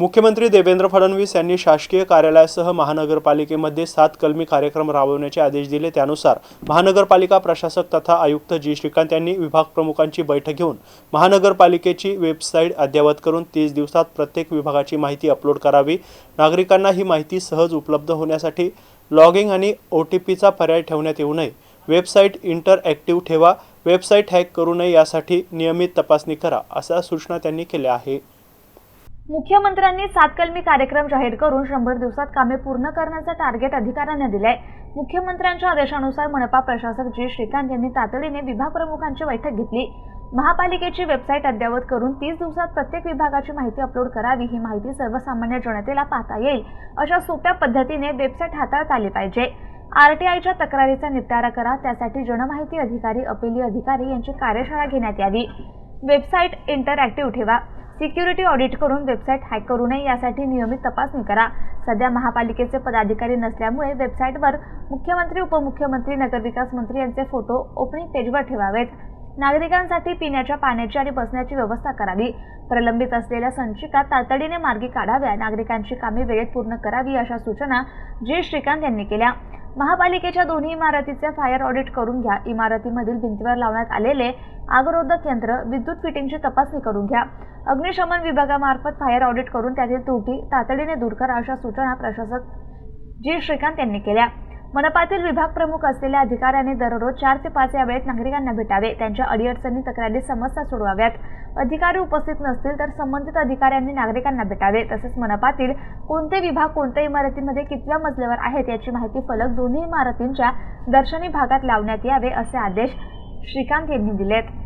मुख्यमंत्री देवेंद्र फडणवीस यांनी शासकीय कार्यालयासह महानगरपालिकेमध्ये सात कलमी कार्यक्रम राबवण्याचे आदेश दिले. त्यानुसार महानगरपालिका प्रशासक तथा आयुक्त जी. श्रीकांत यांनी विभाग प्रमुखांची बैठक घेऊन महानगरपालिकेची वेबसाईट अद्ययावत करून तीस दिवसात प्रत्येक विभागाची माहिती अपलोड करावी. नागरिकांना ही माहिती सहज उपलब्ध होण्यासाठी लॉगिंग आणि ओ टी पीचा पर्याय ठेवण्यात येऊ नये. वेबसाईट इंटरॲक्टिव्ह ठेवा. वेबसाईट हॅक करू नये यासाठी नियमित तपासणी करा अशा सूचना त्यांनी केल्या आहे मुख्यमंत्र्यांनी सात कलमी कार्यक्रम जाहीर करून शंभर दिवसात कामे पूर्ण करण्याचं टार्गेट अधिकाऱ्यांना दिलंय. मुख्यमंत्र्यांच्या आदेशानुसार मनपा प्रशासक जी. श्रीकांत यांनी तातडीने विभाग प्रमुखांची बैठक घेतली. महापालिकेची वेबसाईट अद्ययावत करून तीस दिवसात प्रत्येक विभागाची माहिती अपलोड करावी ही माहिती सर्वसामान्य जनतेला पाहता येईल अशा सोप्या पद्धतीने वेबसाईट हाताळता आली पाहिजे. आरटीआयच्या तक्रारीचा निपटारा करा त्यासाठी जनमाहिती अधिकारी अपिली अधिकारी यांची कार्यशाळा घेण्यात यावी. वेबसाईट इंटरॅक्टिव्ह ठेवा. सिक्युरिटी ऑडिट करून वेबसाईट हॅक करू नये यासाठी नियमित तपासणी करा. सध्या महापालिकेचे पदाधिकारी नसल्यामुळे वेबसाईटवर मुख्यमंत्री उपमुख्यमंत्री नगरविकास मंत्री यांचे फोटो ओपनिंग पेजवर ठेवावेत. नागरिकांसाठी पिण्याच्या पाण्याची आणि बसण्याची व्यवस्था करावी. प्रलंबित असलेल्या संचिका तातडीने मार्गी काढाव्या. नागरिकांची कामे वेळेत पूर्ण करावी अशा सूचना जी श्रीकांत यांनी केल्या. महापालिकेच्या दोन्ही इमारतीचे फायर ऑडिट करून घ्या. इमारतीमधील भिंतीवर लावण्यात आलेले आगरोधक यंत्र विद्युत फिटिंगची तपासणी करून घ्या. अग्निशमन विभागामार्फत फायर ऑडिट करून त्यातील त्रुटी तातडीने दूर करा अशा सूचना प्रशासक जी श्रीकांत यांनी केल्या. मनपातील विभाग प्रमुख असलेल्या अधिकाऱ्यांनी दररोज चार ते पाच या वेळेत नागरिकांना भेटावे. त्यांच्या अडीअडचणी तक्रारी समस्या सोडवाव्यात. अधिकारी उपस्थित नसतील तर संबंधित अधिकाऱ्यांनी नागरिकांना भेटावे. तसेच मनपातील कोणते विभाग कोणत्या इमारतीमध्ये कितव्या मजल्यावर आहेत याची माहिती फलक दोन्ही इमारतींच्या दर्शनी भागात लावण्यात यावे असे आदेश श्रीकांत यांनी दिलेत.